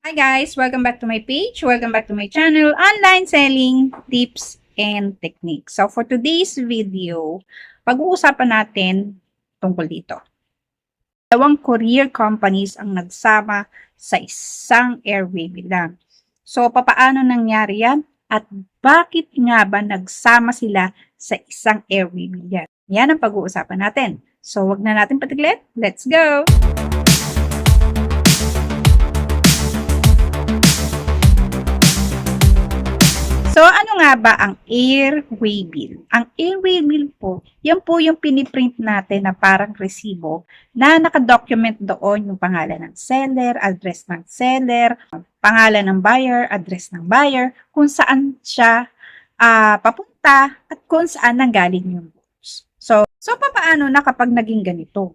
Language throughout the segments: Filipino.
Hi guys! Welcome back to my page. Welcome back to my channel, Online Selling Tips and Techniques. So for today's video, pag-uusapan natin tungkol dito. Dalawang courier companies ang nagsama sa isang airway bilang. So papaano nangyari yan? At bakit nga ba nagsama sila sa isang airway bilang? Yan ang pag-uusapan natin. So wag na natin patiglit. Let's go! Nga ba ang airway bill? Ang airway bill po, yan po yung piniprint natin na parang resibo na nakadocument doon yung pangalan ng seller, address ng seller, pangalan ng buyer, address ng buyer, kung saan siya ah, papunta at kung saan nanggaling yung goods. So, so papaano na kapag naging ganito?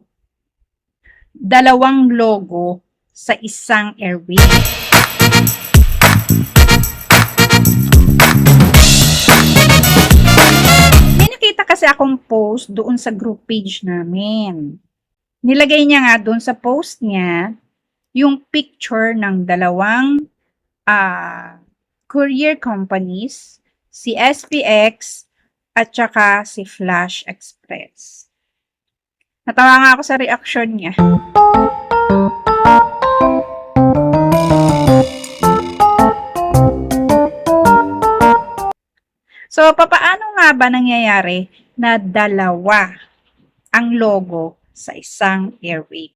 Dalawang logo sa isang airway. Kasi akong post doon sa group page namin. Nilagay niya nga doon sa post niya yung picture ng dalawang ah, courier companies, si SPX at saka si Flash Express. Natawa nga ako sa reaction niya. So, papaano nga ba nangyayari na dalawa ang logo sa isang airway?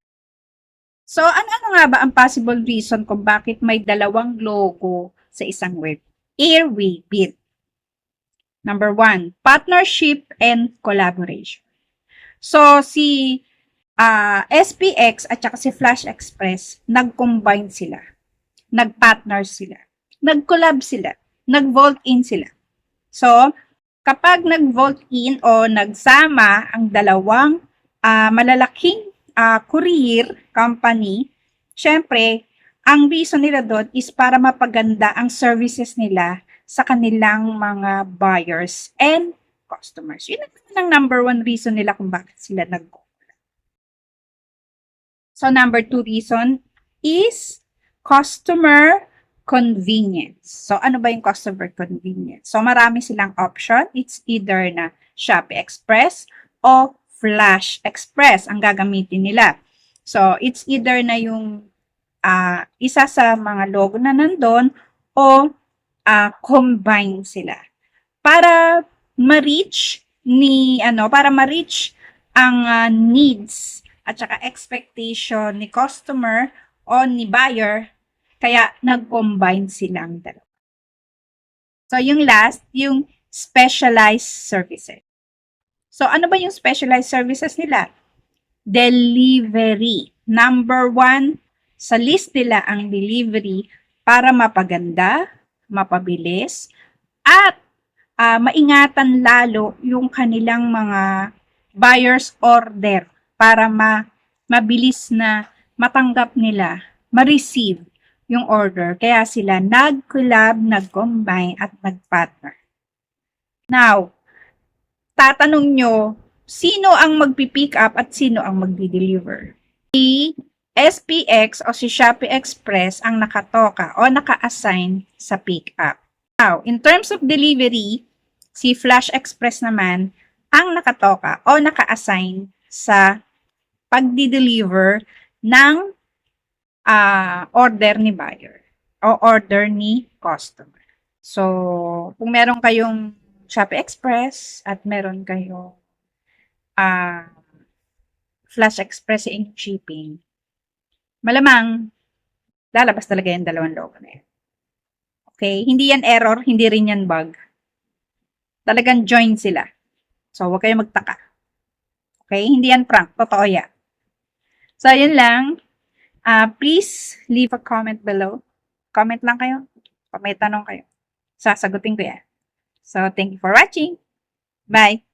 So, ano-ano nga ba ang possible reason kung bakit may dalawang logo sa isang web? Airway bid. Number one, partnership and collaboration. So, si ah, SPX at saka si Flash Express, nag-combine sila. Nag-partner sila. Nag-collab sila. Nag-vault in sila. So, kapag nag-vault in o nagsama ang dalawang ah, malalaking ah, courier company, syempre, ang reason nila doon is para mapaganda ang services nila sa kanilang mga buyers and customers. Yun ang number one reason nila kung bakit sila nag So, number two reason is customer convenience. So, ano ba yung customer convenience? So, marami silang option. It's either na Shopee Express o Flash Express ang gagamitin nila. So, it's either na yung ah, isa sa mga logo na nandun o ah, combine sila. Para ma-reach ni, ano, para ma-reach ang ah, needs at saka expectation ni customer o ni buyer kaya nag-combine silang dalawa. So, yung last, yung specialized services. So, ano ba yung specialized services nila? Delivery. Number one, sa list nila ang delivery para mapaganda, mapabilis, at ah, maingatan lalo yung kanilang mga buyer's order para ma mabilis na matanggap nila, ma-receive yung order. Kaya sila nag-collab, nag-combine, at nag-partner. Now, tatanong nyo, sino ang magpipick up at sino ang magdi-deliver? Si SPX o si Shopee Express ang nakatoka o naka-assign sa pick up. Now, in terms of delivery, si Flash Express naman ang nakatoka o naka-assign sa pagdi-deliver ng ah, order ni buyer o order ni customer. So, kung meron kayong Shopee Express at meron kayong ah, Flash Express in shipping, malamang lalabas talaga yung dalawang logo na yan. Okay? Hindi yan error, hindi rin yan bug. Talagang join sila. So, huwag kayong magtaka. Okay? Hindi yan prank. Totoo yan. So, yun lang. Ah, please leave a comment below. Comment lang kayo. Pag may tanong kayo. Sasagutin ko yan. So, thank you for watching. Bye!